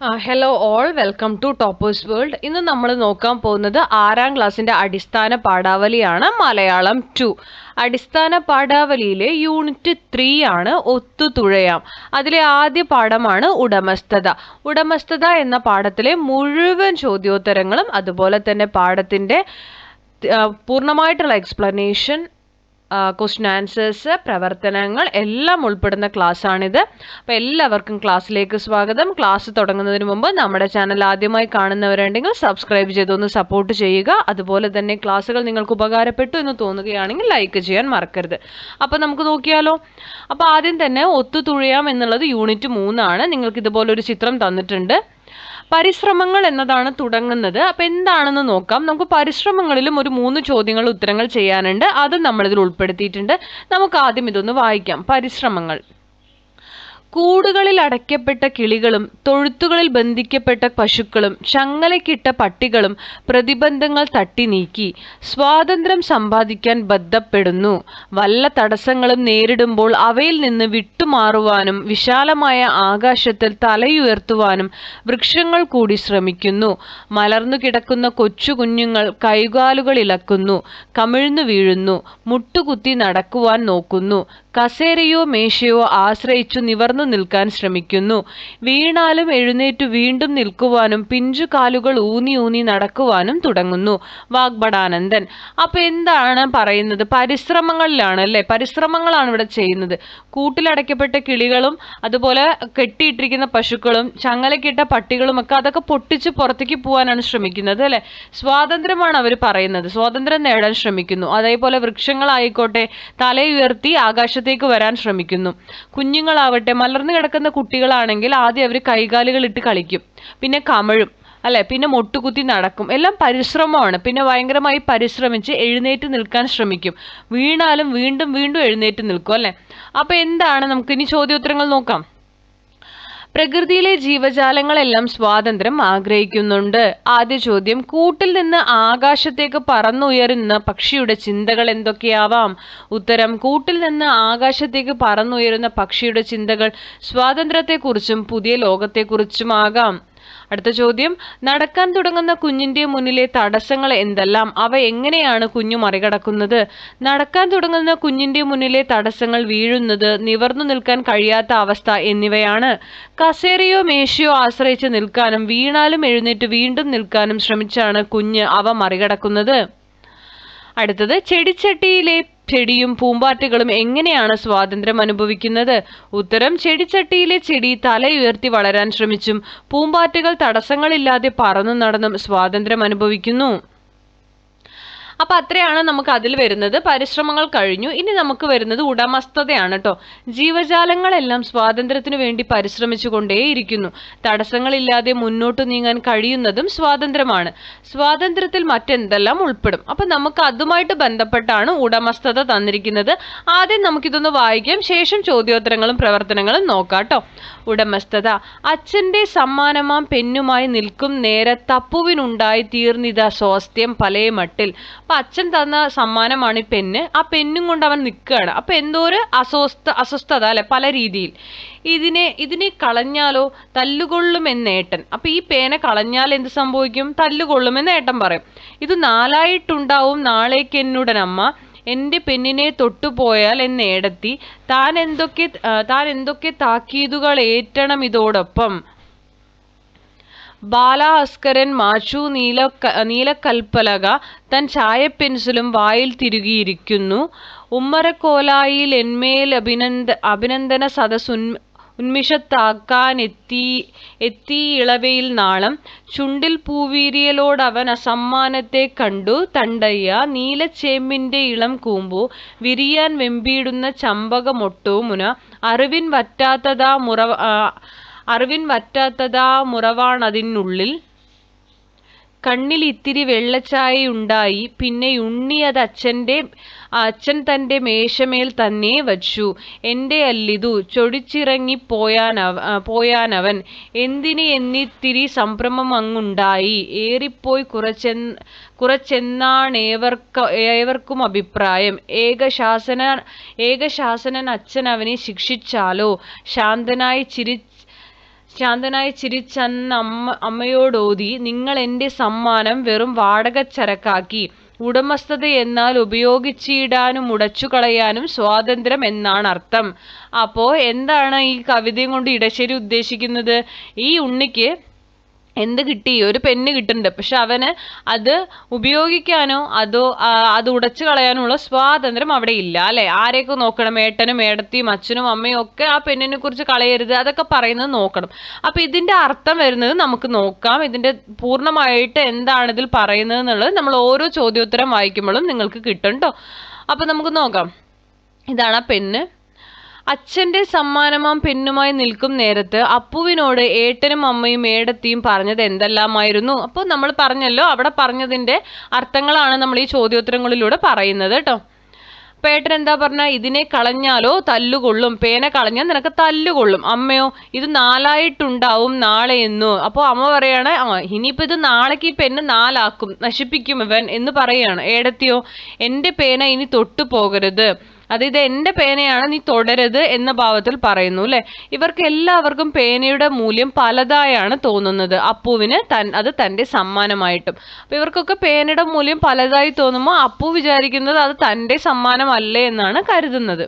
Hello all welcome to toppers world ഇന്ന് നമ്മൾ നോക്കാൻ പോകുന്നത് ആറാം ക്ലാസ്സിന്റെ അടിസ്ഥാന പാഠാവലിയാണ് മലയാളം ടു അടിസ്ഥാന പാഠാവലിയിലെ യൂണിറ്റ് ത്രീ ആണ് ഒത്തു തുഴയാം അതിലെ ആദ്യ പാഠമാണ് ഉടമസ്ഥത. ഉടമസ്ഥത എന്ന പാഠത്തിലെ മുഴുവൻ ചോദ്യോത്തരങ്ങളും അതുപോലെ തന്നെ പാഠത്തിന്റെ പൂർണമായിട്ടുള്ള എക്സ്പ്ലനേഷൻ ക്വസ്റ്റ്യൻ ആൻസേഴ്സ് പ്രവർത്തനങ്ങൾ എല്ലാം ഉൾപ്പെടുന്ന ക്ലാസ് ആണിത്. അപ്പോൾ എല്ലാവർക്കും ക്ലാസ്സിലേക്ക് സ്വാഗതം. ക്ലാസ് തുടങ്ങുന്നതിന് മുമ്പ് നമ്മുടെ ചാനൽ ആദ്യമായി കാണുന്നവരുണ്ടെങ്കിൽ സബ്സ്ക്രൈബ് ചെയ്തൊന്ന് സപ്പോർട്ട് ചെയ്യുക. അതുപോലെ തന്നെ ക്ലാസ്സുകൾ നിങ്ങൾക്ക് ഉപകാരപ്പെട്ടു എന്ന് തോന്നുകയാണെങ്കിൽ ലൈക്ക് ചെയ്യാൻ മറക്കരുത്. അപ്പോൾ നമുക്ക് നോക്കിയാലോ? അപ്പോൾ ആദ്യം തന്നെ ഒത്തു തുഴയാം എന്നുള്ളത് യൂണിറ്റ് മൂന്നാണ്. നിങ്ങൾക്ക് ഇതുപോലൊരു ചിത്രം തന്നിട്ടുണ്ട്. പരിശ്രമങ്ങൾ എന്നതാണ് തുടങ്ങുന്നത്. അപ്പൊ എന്താണെന്ന് നോക്കാം. നമുക്ക് പരിശ്രമങ്ങളിലും ഒരു മൂന്ന് ചോദ്യങ്ങൾ ഉത്തരങ്ങൾ ചെയ്യാനുണ്ട്. അത് നമ്മളിതിൽ ഉൾപ്പെടുത്തിയിട്ടുണ്ട്. നമുക്ക് ആദ്യം ഇതൊന്ന് വായിക്കാം. പരിശ്രമങ്ങൾ. കൂടുകളിൽ അടയ്ക്കപ്പെട്ട കിളികളും തൊഴുത്തുകളിൽ ബന്ധിക്കപ്പെട്ട പശുക്കളും ചങ്ങലക്കിട്ട പട്ടികളും പ്രതിബന്ധങ്ങൾ തട്ടി നീക്കി. സ്വാതന്ത്ര്യം സമ്പാദിക്കാൻ ബദ്ധപ്പെടുന്നു. വല്ല തടസ്സങ്ങളും നേരിടുമ്പോൾ അവയിൽ നിന്ന് വിട്ടുമാറുവാനും വിശാലമായ ആകാശത്തിൽ തലയുയർത്തുവാനും വൃക്ഷങ്ങൾ കൂടി ശ്രമിക്കുന്നു. മലർന്നു കിടക്കുന്ന കൊച്ചു കുഞ്ഞുങ്ങൾ കൈകാലുകൾ ഇളക്കുന്നു. കമിഴ്ന്നു വീഴുന്നു. മുട്ടുകുത്തി നടക്കുവാൻ നോക്കുന്നു. കസേരയോ മേശയോ ആശ്രയിച്ചു നിവർന്നു നിൽക്കാൻ ശ്രമിക്കുന്നു. വീണാലും എഴുന്നേറ്റു വീണ്ടും നിൽക്കുവാനും പിഞ്ചു കാലുകൾ ഊന്നി ഊന്നി നടക്കുവാനും തുടങ്ങുന്നു. വാഗ്ബടാനന്ദൻ അപ്പൊ എന്താണ് പറയുന്നത്? പരിശ്രമങ്ങളിലാണ് അല്ലെ പരിശ്രമങ്ങളാണ് ഇവിടെ ചെയ്യുന്നത്. കൂട്ടിലടയ്ക്കപ്പെട്ട കിളികളും അതുപോലെ കെട്ടിയിട്ടിരിക്കുന്ന പശുക്കളും ചങ്ങലക്കിട്ട പട്ടികളും ഒക്കെ അതൊക്കെ പൊട്ടിച്ച് പുറത്തേക്ക് പോകാനാണ് ശ്രമിക്കുന്നത് അല്ലെ? സ്വാതന്ത്ര്യമാണ് അവർ പറയുന്നത്. സ്വാതന്ത്ര്യം നേടാൻ ശ്രമിക്കുന്നു. അതേപോലെ വൃക്ഷങ്ങളായിക്കോട്ടെ തലയുയർത്തി ആകാശത്തേക്ക് വരാൻ ശ്രമിക്കുന്നു. കുഞ്ഞുങ്ങളാവട്ടെ മലർന്നു കിടക്കുന്ന കുട്ടികളാണെങ്കിൽ ആദ്യം അവർ കൈകാലുകൾ ഇട്ട് കളിക്കും. പിന്നെ കമഴും അല്ലെ? പിന്നെ മുട്ടുകുത്തി നടക്കും. എല്ലാം പരിശ്രമമാണ്. പിന്നെ ഭയങ്കരമായി പരിശ്രമിച്ച് എഴുന്നേറ്റ് നിൽക്കാൻ ശ്രമിക്കും. വീണാലും വീണ്ടും വീണ്ടും എഴുന്നേറ്റ് നിൽക്കും അല്ലെ? അപ്പൊ എന്താണ് നമുക്ക് ഇനി ചോദ്യോത്തരങ്ങൾ നോക്കാം. പ്രകൃതിയിലെ ജീവജാലങ്ങളെല്ലാം സ്വാതന്ത്ര്യം ആഗ്രഹിക്കുന്നുണ്ട്. ആദ്യ ചോദ്യം കൂട്ടിൽ നിന്ന് ആകാശത്തേക്ക് പറന്നുയരുന്ന പക്ഷിയുടെ ചിന്തകൾ എന്തൊക്കെയാവാം? ഉത്തരം കൂട്ടിൽ നിന്ന് ആകാശത്തേക്ക് പറന്നുയരുന്ന പക്ഷിയുടെ ചിന്തകൾ സ്വാതന്ത്ര്യത്തെക്കുറിച്ചും പുതിയ ലോകത്തെക്കുറിച്ചും ലോകത്തെക്കുറിച്ചുമാകാം. അടുത്ത ചോദ്യം നടക്കാൻ തുടങ്ങുന്ന കുഞ്ഞിന്റെ മുന്നിലെ തടസ്സങ്ങൾ എന്തെല്ലാം? അവ എങ്ങനെയാണ് കുഞ്ഞു മറികടക്കുന്നത്? നടക്കാൻ തുടങ്ങുന്ന കുഞ്ഞിന്റെ മുന്നിലെ തടസ്സങ്ങൾ വീഴുന്നത് നിവർന്നു നിൽക്കാൻ കഴിയാത്ത അവസ്ഥ എന്നിവയാണ്. കസേരയോ മേശയോ ആശ്രയിച്ച് നിൽക്കാനും വീണാലും എഴുന്നേറ്റ് വീണ്ടും നിൽക്കാനും ശ്രമിച്ചാണ് കുഞ്ഞ് അവ മറികടക്കുന്നത്. അടുത്തത് ചെടിച്ചട്ടിയിലെ ചെടിയും പൂമ്പാറ്റകളും എങ്ങനെയാണ് സ്വാതന്ത്ര്യം അനുഭവിക്കുന്നത്? ഉത്തരം ചെടിച്ചട്ടിയിലെ ചെടി തലയുയർത്തി വളരാൻ ശ്രമിച്ചും പൂമ്പാറ്റകൾ തടസ്സങ്ങളില്ലാതെ പറന്നു നടന്നും സ്വാതന്ത്ര്യം അനുഭവിക്കുന്നു. അപ്പൊ അത്രയാണ് നമുക്ക് അതിൽ വരുന്നത്. പരിശ്രമങ്ങൾ കഴിഞ്ഞു. ഇനി നമുക്ക് വരുന്നത് ഉടമസ്ഥതയാണ് കേട്ടോ ജീവജാലങ്ങളെല്ലാം സ്വാതന്ത്ര്യത്തിനു വേണ്ടി പരിശ്രമിച്ചു കൊണ്ടേയിരിക്കുന്നു തടസ്സങ്ങളില്ലാതെ മുന്നോട്ട് നീങ്ങാൻ കഴിയുന്നതും സ്വാതന്ത്ര്യമാണ്. സ്വാതന്ത്ര്യത്തിൽ മറ്റെന്തെല്ലാം ഉൾപ്പെടും? അപ്പൊ നമുക്ക് അതുമായിട്ട് ബന്ധപ്പെട്ടാണ് ഉടമസ്ഥത തന്നിരിക്കുന്നത്. ആദ്യം നമുക്കിതൊന്ന് വായിക്കാം. ശേഷം ചോദ്യോത്തരങ്ങളും പ്രവർത്തനങ്ങളും നോക്കാം കേട്ടോ ഉടമസ്ഥത. അച്ഛന്റെ സമ്മാനമാം പെന്നുമായി നിൽക്കും നേരെ തപ്പുവിനുണ്ടായി തീർന്നിത സ്വാസ്ഥ്യം പലേ മട്ടിൽ. അപ്പൊ അച്ഛൻ തന്ന സമ്മാനമാണ് ഈ പെന്ന് ആ പെണ്ണും കൊണ്ട് അവൻ നിൽക്കുകയാണ്. അപ്പൊ എന്തോ ഒരു അസ്വസ്ഥ അസ്വസ്ഥത അല്ലെ? പല രീതിയിൽ. ഇതിനെ ഇതിനെ കളഞ്ഞാലോ? തല്ലുകൊള്ളുമെന്ന് ഏട്ടൻ. അപ്പൊ ഈ പേന കളഞ്ഞാൽ എന്ത് സംഭവിക്കും? തല്ലുകൊള്ളുമെന്ന് ഏട്ടൻ പറയും. ഇത് നാലായിട്ടുണ്ടാവും നാളേക്ക് എന്നുടനമ്മ. എന്റെ പെണ്ണിനെ തൊട്ടുപോയാൽ എന്നേടത്തി താൻ എന്തൊക്കെ താൻ എന്തൊക്കെ താക്കീതുകൾ ഏറ്റണം ഇതോടൊപ്പം. ബാലാസ്കരൻ മാച്ചു നീല നീലക്കൽപ്പലക തൻ ചായപ്പെൻസിലും വായിൽ തിരുകിയിരിക്കുന്നു. ഉമ്മറക്കോലായിൽ എന്മേൽ അഭിനന്ദ അഭിനന്ദന സദസ് ഉൻ ഇളവയിൽ നാളം. ചുണ്ടിൽ പൂവീരിയലോടവൻ അസമ്മാനത്തെ കണ്ടു. തണ്ടയ്യ നീലച്ചേമ്പിന്റെ ഇളം കൂമ്പു വിരിയാൻ വെമ്പീടുന്ന ചമ്പകമൊട്ടുമുന അറിവിൻ വറ്റാത്തതാ മുറ അറിവിൻ വറ്റാത്തതാ മുറവാണതിനുള്ളിൽ. കണ്ണിൽ ഇത്തിരി വെള്ളച്ചായ ഉണ്ടായി പിന്നെ ഉണ്ണി അത് അച്ഛന്റെ അച്ഛൻ തന്റെ മേശമേൽ തന്നെ വച്ചു. എന്റെ അല്ലിതു ചൊടിച്ചിറങ്ങി പോയാനവ പോയാനവൻ. എന്തിന് എന്നിത്തിരി സംഭ്രമം അങ്ങുണ്ടായി? ഏറിപ്പോയി കുറച്ചെൻ കുറച്ചെന്നാണേവർക്ക ഏവർക്കും അഭിപ്രായം. ഏകശാസന ഏകശാസനൻ അച്ഛൻ അവനെ ശിക്ഷിച്ചാലോ? ശാന്തനായി ചിരി ചിരിച്ചന്ന് അമ്മ അമ്മയോടോതി നിങ്ങൾ എന്റെ സമ്മാനം വെറും വാടകച്ചരക്കാക്കി. ഉടമസ്ഥത എന്നാൽ ഉപയോഗിച്ചിടാനും ഉടച്ചു കളയാനും സ്വാതന്ത്ര്യം എന്നാണ് അർത്ഥം. അപ്പോൾ എന്താണ് ഈ കവിതയും കൊണ്ട് ഇടശ്ശേരി ഉദ്ദേശിക്കുന്നത്? ഈ ഉണ്ണിക്ക് എന്ത് കിട്ടി? ഒരു പെണ്ണ് കിട്ടുന്നുണ്ട്. പക്ഷെ അവന് അത് ഉപയോഗിക്കാനോ അതോ അത് ഉടച്ചു കളയാനോ ഉള്ള സ്വാതന്ത്ര്യം അവിടെ ഇല്ല അല്ലെ? ആരെയൊക്കെ നോക്കണം? ഏട്ടനും ഏടത്തിയും അച്ഛനും അമ്മയും ഒക്കെ ആ പെണ്ണിനെ കുറിച്ച് കളയരുത്. അതൊക്കെ പറയുന്നത് നോക്കണം. അപ്പൊ ഇതിന്റെ അർത്ഥം വരുന്നത് നമുക്ക് നോക്കാം. ഇതിന്റെ പൂർണമായിട്ട് എന്താണ് ഇതിൽ പറയുന്നത് എന്നുള്ളത് നമ്മൾ ഓരോ ചോദ്യോത്തരം വായിക്കുമ്പോഴും നിങ്ങൾക്ക് കിട്ടും കേട്ടോ അപ്പൊ നമുക്ക് നോക്കാം. ഇതാണ് ആ പെണ്ണ്. അച്ഛന്റെ സമ്മാനമാം പെണ്ണുമായി നിൽക്കും നേരത്ത് അപ്പുവിനോട് ഏട്ടനും അമ്മയും ഏടത്തിയും പറഞ്ഞത് എന്തെല്ലാമായിരുന്നു? അപ്പോൾ നമ്മൾ പറഞ്ഞല്ലോ അവിടെ പറഞ്ഞതിന്റെ അർത്ഥങ്ങളാണ് നമ്മൾ ഈ ചോദ്യോത്തരങ്ങളിലൂടെ പറയുന്നത് കേട്ടോ. പേട്ടൻ എന്താ പറഞ്ഞ? ഇതിനെ കളഞ്ഞാലോ തല്ലുകൊള്ളും പേന കളഞ്ഞാൽ നിനക്ക് തല്ലുകൊള്ളും. അമ്മയോ ഇത് നാലായിട്ടുണ്ടാവും നാളെ എന്നു. അപ്പോൾ അമ്മ പറയാണ് ആ ഇനിയിപ്പോൾ ഇത് നാളേക്ക് ഈ പെണ്ണ് നാലാക്കും നശിപ്പിക്കും ഇവൻ എന്ന് പറയാണ്. ഏടത്തിയോ എന്റെ പേന ഇനി തൊട്ടു പോകരുത്. അത് ഇത് എന്റെ പേനയാണ് നീ തുടരുത് എന്ന ഭാവത്തിൽ പറയുന്നു അല്ലേ ഇവർക്ക് എല്ലാവർക്കും പേനയുടെ മൂല്യം പലതായാണ് തോന്നുന്നത്. അപ്പുവിന് തൻ അത് തന്റെ സമ്മാനമായിട്ടും. അപ്പം ഇവർക്കൊക്കെ പേനയുടെ മൂല്യം പലതായി തോന്നുമ്പോൾ അപ്പു വിചാരിക്കുന്നത് അത് തന്റെ സമ്മാനമല്ലേ എന്നാണ് കരുതുന്നത്.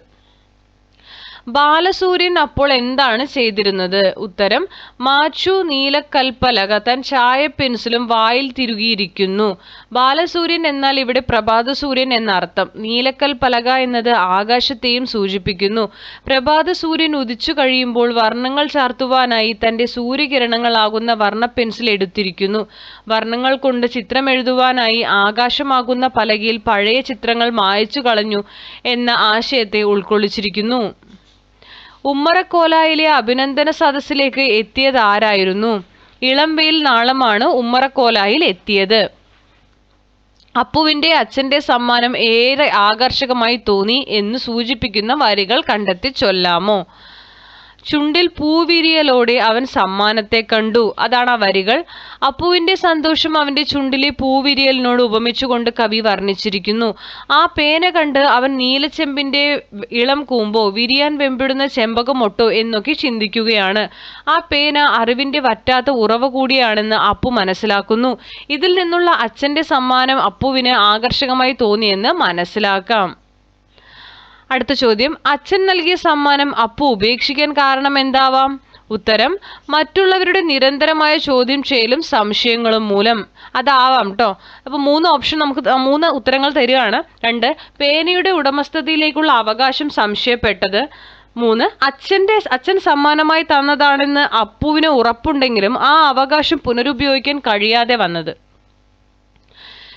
ബാലസൂര്യൻ അപ്പോൾ എന്താണ് ചെയ്തിരുന്നത്? ഉത്തരം മാച്ചു നീലക്കൽപ്പലക തൻ ചായ പെൻസിലും വായിൽ തിരുകിയിരിക്കുന്നു. ബാലസൂര്യൻ എന്നാൽ ഇവിടെ പ്രഭാത സൂര്യൻ എന്നർത്ഥം. നീലക്കൽപ്പലക എന്നത് ആകാശത്തെയും സൂചിപ്പിക്കുന്നു. പ്രഭാത സൂര്യൻ ഉദിച്ചു കഴിയുമ്പോൾ വർണങ്ങൾ ചാർത്തുവാനായി തന്റെ സൂര്യകിരണങ്ങളാകുന്ന വർണ പെൻസിൽ എടുത്തിരിക്കുന്നു. വർണങ്ങൾ കൊണ്ട് ചിത്രം എഴുതുവാനായി ആകാശമാകുന്ന പലകയിൽ പഴയ ചിത്രങ്ങൾ മായച്ചു കളഞ്ഞു എന്ന ആശയത്തെ ഉൾക്കൊള്ളിച്ചിരിക്കുന്നു. ഉമ്മറക്കോലായിലെ അഭിനന്ദന സദസ്സിലേക്ക് എത്തിയത് ആരായിരുന്നു? ഇളംവെയിൽ നാളമാണ് ഉമ്മറക്കോലായിൽ എത്തിയത്. അപ്പുവിന്റെ അച്ഛന്റെ സമ്മാനം ഏറെ ആകർഷകമായി തോന്നി എന്ന് സൂചിപ്പിക്കുന്ന വരികൾ കണ്ടെത്തി ചൊല്ലാമോ? ചുണ്ടിൽ പൂവിരിയലോടെ അവൻ സമ്മാനത്തെ കണ്ടു. അതാണ് ആ വരികൾ. അപ്പുവിന്റെ സന്തോഷം അവന്റെ ചുണ്ടിലെ പൂവിരിയലിനോട് ഉപമിച്ചുകൊണ്ട് കവി വർണിച്ചിരിക്കുന്നു. ആ പേന കണ്ട് അവൻ നീലച്ചെമ്പിന്റെ ഇളം കൂമ്പോ വിരിയാൻ വെമ്പിടുന്ന ചെമ്പകമൊട്ടോ എന്നൊക്കെ ചിന്തിക്കുകയാണ്. ആ പേന അറിവിന്റെ വറ്റാത്ത ഉറവ കൂടിയാണെന്ന് അപ്പു മനസ്സിലാക്കുന്നു. ഇതിൽ നിന്നുള്ള അച്ഛന്റെ സമ്മാനം അപ്പുവിന് ആകർഷകമായി തോന്നിയെന്ന് മനസ്സിലാക്കാം. അടുത്ത ചോദ്യം. അച്ഛൻ നൽകിയ സമ്മാനം അപ്പു ഉപേക്ഷിക്കാൻ കാരണം എന്താവാം? ഉത്തരം മറ്റുള്ളവരുടെ നിരന്തരമായ ചോദ്യം ചെയ്യലും സംശയങ്ങളും മൂലം അതാവാം കേട്ടോ അപ്പോൾ മൂന്ന് ഓപ്ഷൻ നമുക്ക് മൂന്ന് ഉത്തരങ്ങൾ തരികയാണ്. രണ്ട് പേനയുടെ ഉടമസ്ഥതയിലേക്കുള്ള അവകാശം സംശയപ്പെട്ടത്. മൂന്ന് അച്ഛന്റെ അച്ഛൻ സമ്മാനമായി തന്നതാണെന്ന് അപ്പുവിന് ഉറപ്പുണ്ടെങ്കിലും ആ അവകാശം പുനരുപയോഗിക്കാൻ കഴിയാതെ വന്നത്.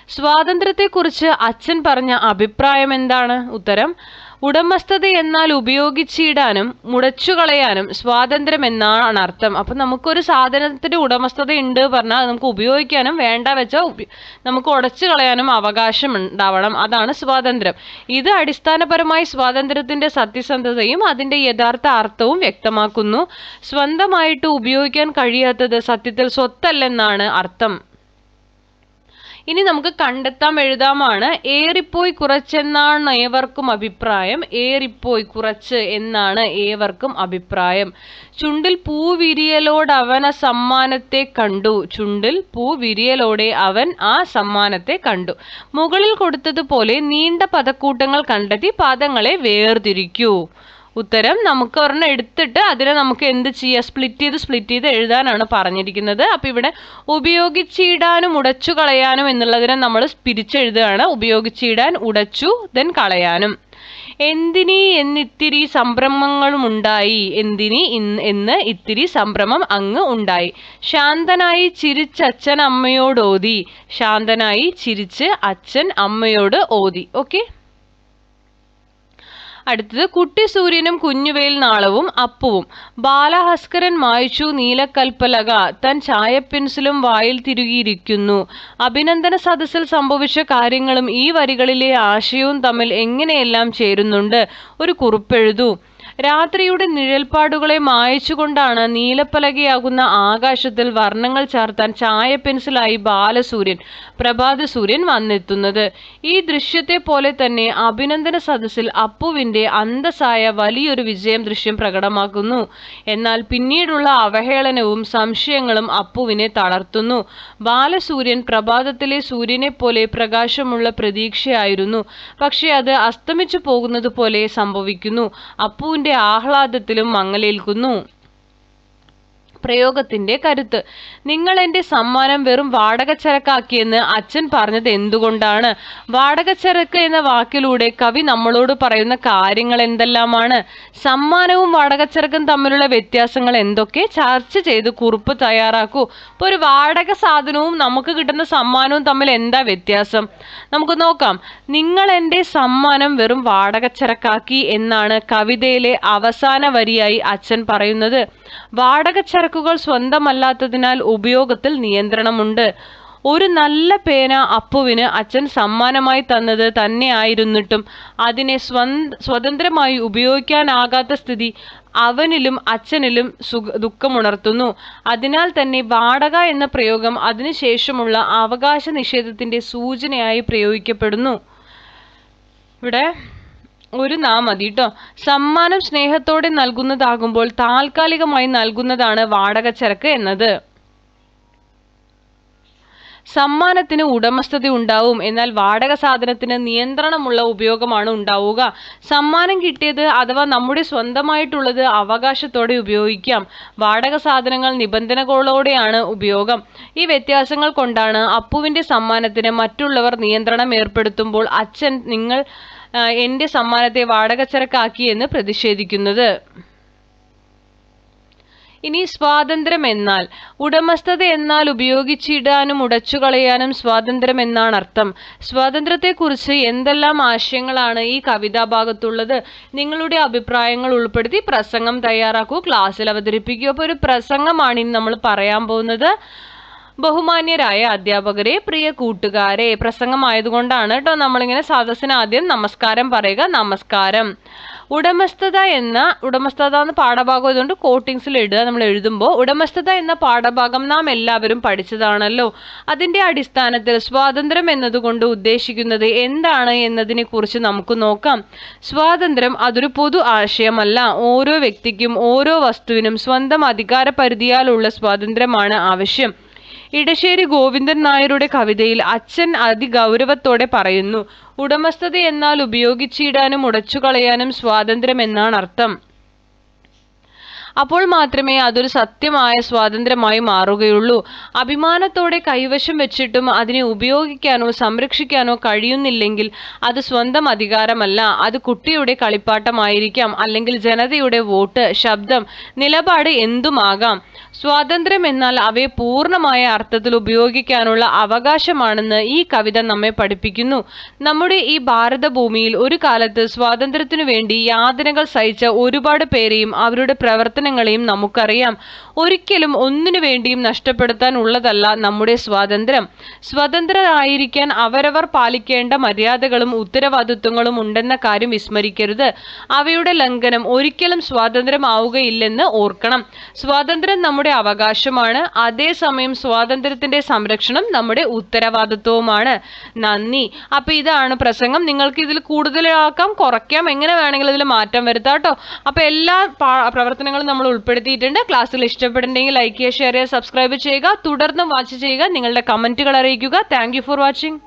സ്വാതന്ത്ര്യത്തെക്കുറിച്ച് അച്ഛൻ പറഞ്ഞ അഭിപ്രായം എന്താണ്? ഉത്തരം ഉടമസ്ഥത എന്നാൽ ഉപയോഗിച്ചിടാനും മുടച്ചുകളയാനും സ്വാതന്ത്ര്യം എന്നാണ് അർത്ഥം. അപ്പൊ നമുക്കൊരു സാധനത്തിന്റെ ഉടമസ്ഥത ഉണ്ട് പറഞ്ഞാൽ നമുക്ക് ഉപയോഗിക്കാനും വേണ്ട വെച്ചാൽ നമുക്ക് ഉടച്ചു കളയാനും അവകാശം ഉണ്ടാവണം. അതാണ് സ്വാതന്ത്ര്യം. ഇത് അടിസ്ഥാനപരമായി സ്വാതന്ത്ര്യത്തിന്റെ സത്യസന്ധതയും അതിന്റെ യഥാർത്ഥ അർത്ഥവും വ്യക്തമാക്കുന്നു. സ്വന്തമായിട്ട് ഉപയോഗിക്കാൻ കഴിയാത്തത് സത്യത്തിൽ സ്വത്തല്ലെന്നാണ് അർത്ഥം. ഇനി നമുക്ക് കണ്ടെത്താം എഴുതാമാണ്. ഏറിപ്പോയി കുറച്ചെന്നാണ് ഏവർക്കും അഭിപ്രായം. ഏറിപ്പോയി കുറച്ച് എന്നാണ് ഏവർക്കും അഭിപ്രായം. ചുണ്ടിൽ പൂവിരിയലോട് അവൻ ആ സമ്മാനത്തെ കണ്ടു. ചുണ്ടിൽ പൂവിരിയലോടെ അവൻ ആ സമ്മാനത്തെ കണ്ടു. മുകളിൽ കൊടുത്തതുപോലെ നീണ്ട പദക്കൂട്ടങ്ങൾ കണ്ടെത്തി പദങ്ങളെ വേർതിരിക്കൂ. ഉത്തരം നമുക്ക് ഒരെണ്ണം എടുത്തിട്ട് അതിനെ നമുക്ക് എന്ത് ചെയ്യുക സ്പ്ലിറ്റ് ചെയ്ത് സ്പ്ലിറ്റ് ചെയ്ത് എഴുതാനാണ് പറഞ്ഞിരിക്കുന്നത്. അപ്പോൾ ഇവിടെ ഉപയോഗിച്ചിടാനും ഉടച്ചു കളയാനും എന്നുള്ളതിനെ നമ്മൾ പിരിച്ചെഴുതുകയാണ്. ഉപയോഗിച്ചിടാൻ ഉടച്ചു ദെൻ കളയാനും. എന്തിനി എന്നിത്തിരി സംരംഭങ്ങളും ഉണ്ടായി. എന്തിനി എന്ന് ഇത്തിരി സംരംഭം അങ്ങ് ഉണ്ടായി. ശാന്തനായി ചിരിച്ച് അച്ഛൻ അമ്മയോട് ഓതി. ശാന്തനായി ചിരിച്ച് അച്ഛൻ അമ്മയോട് ഓതി. ഓക്കെ അടുത്തത് കുട്ടി സൂര്യനും കുഞ്ഞുവേൽ നാളവും അപ്പുവും. ബാലഹസ്കരൻ മായ്ച്ചു നീലക്കൽപ്പലക. തൻ ചായപ്പെൻസിലും വായിൽ തിരുകിയിരിക്കുന്നു. അഭിനന്ദന സദസ്സിൽ സംഭവിച്ച കാര്യങ്ങളും ഈ വരികളിലെ ആശയവും തമ്മിൽ എങ്ങനെയെല്ലാം ചേരുന്നുണ്ട്? ഒരു കുറിപ്പെഴുതൂ. രാത്രിയുടെ നിഴൽപ്പാടുകളെ മായച്ചുകൊണ്ടാണ് നീലപ്പലകയാകുന്ന ആകാശത്തിൽ വർണങ്ങൾ ചാർത്താൻ ചായ പെൻസിലായി ബാലസൂര്യൻ പ്രഭാത സൂര്യൻ വന്നെത്തുന്നത്. ഈ ദൃശ്യത്തെ പോലെ തന്നെ അഭിനന്ദന സദസ്സിൽ അപ്പുവിന്റെ അന്തസ്സായ വലിയൊരു വിജയം ദൃശ്യം പ്രകടമാക്കുന്നു. എന്നാൽ പിന്നീടുള്ള അവഹേളനവും സംശയങ്ങളും അപ്പുവിനെ തളർത്തുന്നു. ബാലസൂര്യൻ പ്രഭാതത്തിലെ സൂര്യനെ പോലെ പ്രകാശമുള്ള പ്രതീക്ഷയായിരുന്നു. പക്ഷേ അത് അസ്തമിച്ചു പോകുന്നത് പോലെ സംഭവിക്കുന്നു. അപ്പുവിന്റെ ആഹ്ലാദത്തിലും മങ്ങലേൽക്കുന്നു. പ്രയോഗത്തിന്റെ കരുത്ത്. നിങ്ങൾ എന്റെ സമ്മാനം വെറും വാടകച്ചരക്കാക്കിയെന്ന് അച്ഛൻ പറഞ്ഞത് എന്തുകൊണ്ടാണ്? വാടകച്ചരക്ക് എന്ന വാക്കിലൂടെ കവി നമ്മളോട് പറയുന്ന കാര്യങ്ങൾ എന്തെല്ലാമാണ്? സമ്മാനവും വാടകച്ചരക്കും തമ്മിലുള്ള വ്യത്യാസങ്ങൾ എന്തൊക്കെ? ചർച്ച ചെയ്ത് കുറിപ്പ് തയ്യാറാക്കൂ. ഇപ്പോൾ ഒരു വാടക സാധനവും നമുക്ക് കിട്ടുന്ന സമ്മാനവും തമ്മിൽ എന്താ വ്യത്യാസം? നമുക്ക് നോക്കാം. നിങ്ങൾ എന്റെ സമ്മാനം വെറും വാടകച്ചരക്കാക്കി എന്നാണ് കവിതയിലെ അവസാന വരിയായി അച്ഛൻ പറയുന്നത്. വാടകച്ചരക്കുകൾ സ്വന്തമല്ലാത്തതിനാൽ ഉപയോഗത്തിൽ നിയന്ത്രണമുണ്ട്. ഒരു നല്ല പേന അപ്പുവിന് അച്ഛൻ സമ്മാനമായി തന്നത് തന്നെയായിരുന്നിട്ടും അതിനെ സ്വതന്ത്രമായി ഉപയോഗിക്കാനാകാത്ത സ്ഥിതി അവനിലും അച്ഛനിലും സുഖ ദുഃഖമുണർത്തുന്നു. അതിനാൽ തന്നെ വാടക എന്ന പ്രയോഗം അതിനുശേഷമുള്ള അവകാശ നിഷേധത്തിന്റെ സൂചനയായി പ്രയോഗിക്കപ്പെടുന്നു. ഇവിടെ ഒരു നാ മതി കേട്ടോ സമ്മാനം സ്നേഹത്തോടെ നൽകുന്നതാകുമ്പോൾ താൽക്കാലികമായി നൽകുന്നതാണ് വാടക ചരക്ക് എന്നത്. സമ്മാനത്തിന് ഉടമസ്ഥത ഉണ്ടാവും. എന്നാൽ വാടക സാധനത്തിന് നിയന്ത്രണമുള്ള ഉപയോഗമാണ് ഉണ്ടാവുക. സമ്മാനം കിട്ടിയത് അഥവാ നമ്മുടെ സ്വന്തമായിട്ടുള്ളത് അവകാശത്തോടെ ഉപയോഗിക്കാം. വാടക സാധനങ്ങൾ നിബന്ധനകളോടെയാണ് ഉപയോഗം. ഈ വ്യത്യാസങ്ങൾ കൊണ്ടാണ് അപ്പുവിന്റെ സമ്മാനത്തിന് മറ്റുള്ളവർ നിയന്ത്രണം ഏർപ്പെടുത്തുമ്പോൾ അച്ഛൻ നിങ്ങൾ എന്റെ സമ്മാനത്തെ വാടകച്ചരക്കാക്കി എന്ന് പ്രതിഷേധിക്കുന്നത്. ഇനി സ്വാതന്ത്ര്യം എന്നാൽ ഉടമസ്ഥത എന്നാൽ ഉപയോഗിച്ചിടാനും ഉടച്ചുകളയാനും സ്വാതന്ത്ര്യം എന്നാണ് അർത്ഥം. സ്വാതന്ത്ര്യത്തെക്കുറിച്ച് എന്തെല്ലാം ആശയങ്ങളാണ് ഈ കവിതാഭാഗത്തുള്ളത് നിങ്ങളുടെ അഭിപ്രായങ്ങൾ ഉൾപ്പെടുത്തി പ്രസംഗം തയ്യാറാക്കൂ. ക്ലാസ്സിൽ അവതരിപ്പിക്കൂ. അപ്പോൾ ഒരു പ്രസംഗമാണ് ഇനി നമ്മൾ പറയാൻ പോകുന്നത്. ബഹുമാന്യരായ അധ്യാപകരെ പ്രിയ കൂട്ടുകാരെ പ്രസംഗമായതുകൊണ്ടാണ് കേട്ടോ നമ്മളിങ്ങനെ സദസ്സിന് ആദ്യം നമസ്കാരം പറയുക. നമസ്കാരം. ഉടമസ്ഥത എന്ന ഉടമസ്ഥത എന്ന പാഠഭാഗം ഇതുകൊണ്ട് കോട്ടിങ്സിൽ എഴുതുക നമ്മൾ എഴുതുമ്പോൾ ഉടമസ്ഥത എന്ന പാഠഭാഗം നാം എല്ലാവരും പഠിച്ചതാണല്ലോ. അതിന്റെ അടിസ്ഥാനത്തിൽ സ്വാതന്ത്ര്യം എന്നതുകൊണ്ട് ഉദ്ദേശിക്കുന്നത് എന്താണ് എന്നതിനെ കുറിച്ച് നമുക്ക് നോക്കാം. സ്വാതന്ത്ര്യം അതൊരു പൊതു ആശയമല്ല. ഓരോ വ്യക്തിക്കും ഓരോ വസ്തുവിനും സ്വന്തം അധികാര പരിധിയാലുള്ള സ്വാതന്ത്ര്യമാണ് ആവശ്യം. ഇടശ്ശേരി ഗോവിന്ദൻ നായരുടെ കവിതയിൽ അച്ഛൻ അതിഗൗരവത്തോടെ പറയുന്നു ഉടമസ്ഥത എന്നാൽ ഉപയോഗിച്ചിടാനും ഉടച്ചുകളയാനും സ്വാതന്ത്ര്യം എന്നാണ് അർത്ഥം അപ്പോൾ മാത്രമേ അതൊരു സത്യമായ സ്വാതന്ത്ര്യമായി മാറുകയുള്ളൂ. അഭിമാനത്തോടെ കൈവശം വെച്ചിട്ടും അതിനെ ഉപയോഗിക്കാനോ സംരക്ഷിക്കാനോ കഴിയുന്നില്ലെങ്കിൽ അത് സ്വന്തം അധികാരമല്ല. അത് കുട്ടിയുടെ കളിപ്പാട്ടമായിരിക്കാം അല്ലെങ്കിൽ ജനതയുടെ വോട്ട് ശബ്ദം നിലപാട് എന്തുമാകാം. സ്വാതന്ത്ര്യം എന്നാൽ അവയെ പൂർണമായ അർത്ഥത്തിൽ ഉപയോഗിക്കാനുള്ള അവകാശമാണെന്ന് ഈ കവിത നമ്മെ പഠിപ്പിക്കുന്നു. നമ്മുടെ ഈ ഭാരതഭൂമിയിൽ ഒരു കാലത്ത് സ്വാതന്ത്ര്യത്തിനു വേണ്ടി യാതനകൾ സഹിച്ച ഒരുപാട് പേരെയും അവരുടെ പ്രവർത്തനങ്ങളെയും നമുക്കറിയാം. ഒരിക്കലും ഒന്നിനു വേണ്ടിയും നഷ്ടപ്പെടുത്താൻ ഉള്ളതല്ല നമ്മുടെ സ്വാതന്ത്ര്യം. സ്വതന്ത്രരായിരിക്കാൻ അവരവർ പാലിക്കേണ്ട മര്യാദകളും ഉത്തരവാദിത്വങ്ങളും ഉണ്ടെന്ന കാര്യം വിസ്മരിക്കരുത്. അവയുടെ ലംഘനം ഒരിക്കലും സ്വാതന്ത്ര്യമാവുകയില്ലെന്ന് ഓർക്കണം. സ്വാതന്ത്ര്യം അവകാശമാണ്. അതേസമയം സ്വാതന്ത്ര്യത്തിന്റെ സംരക്ഷണം നമ്മുടെ ഉത്തരവാദിത്വവുമാണ്. നന്ദി. അപ്പൊ ഇതാണ് പ്രസംഗം. നിങ്ങൾക്ക് ഇതിൽ കൂടുതലാക്കാം കുറയ്ക്കാം എങ്ങനെ വേണമെങ്കിലും ഇതിൽ മാറ്റം വരുത്താം കേട്ടോ അപ്പൊ എല്ലാ പ്രവർത്തനങ്ങളും നമ്മൾ ഉൾപ്പെടുത്തിയിട്ടുണ്ട്. ക്ലാസ്സിൽ ഇഷ്ടപ്പെടുന്നുണ്ടെങ്കിൽ ലൈക്ക് ചെയ്യുക ഷെയർ ചെയ്യുക സബ്സ്ക്രൈബ് ചെയ്യുക തുടർന്ന് വാച്ച് ചെയ്യുക നിങ്ങളുടെ കമന്റുകൾ അറിയിക്കുക. Thank for watching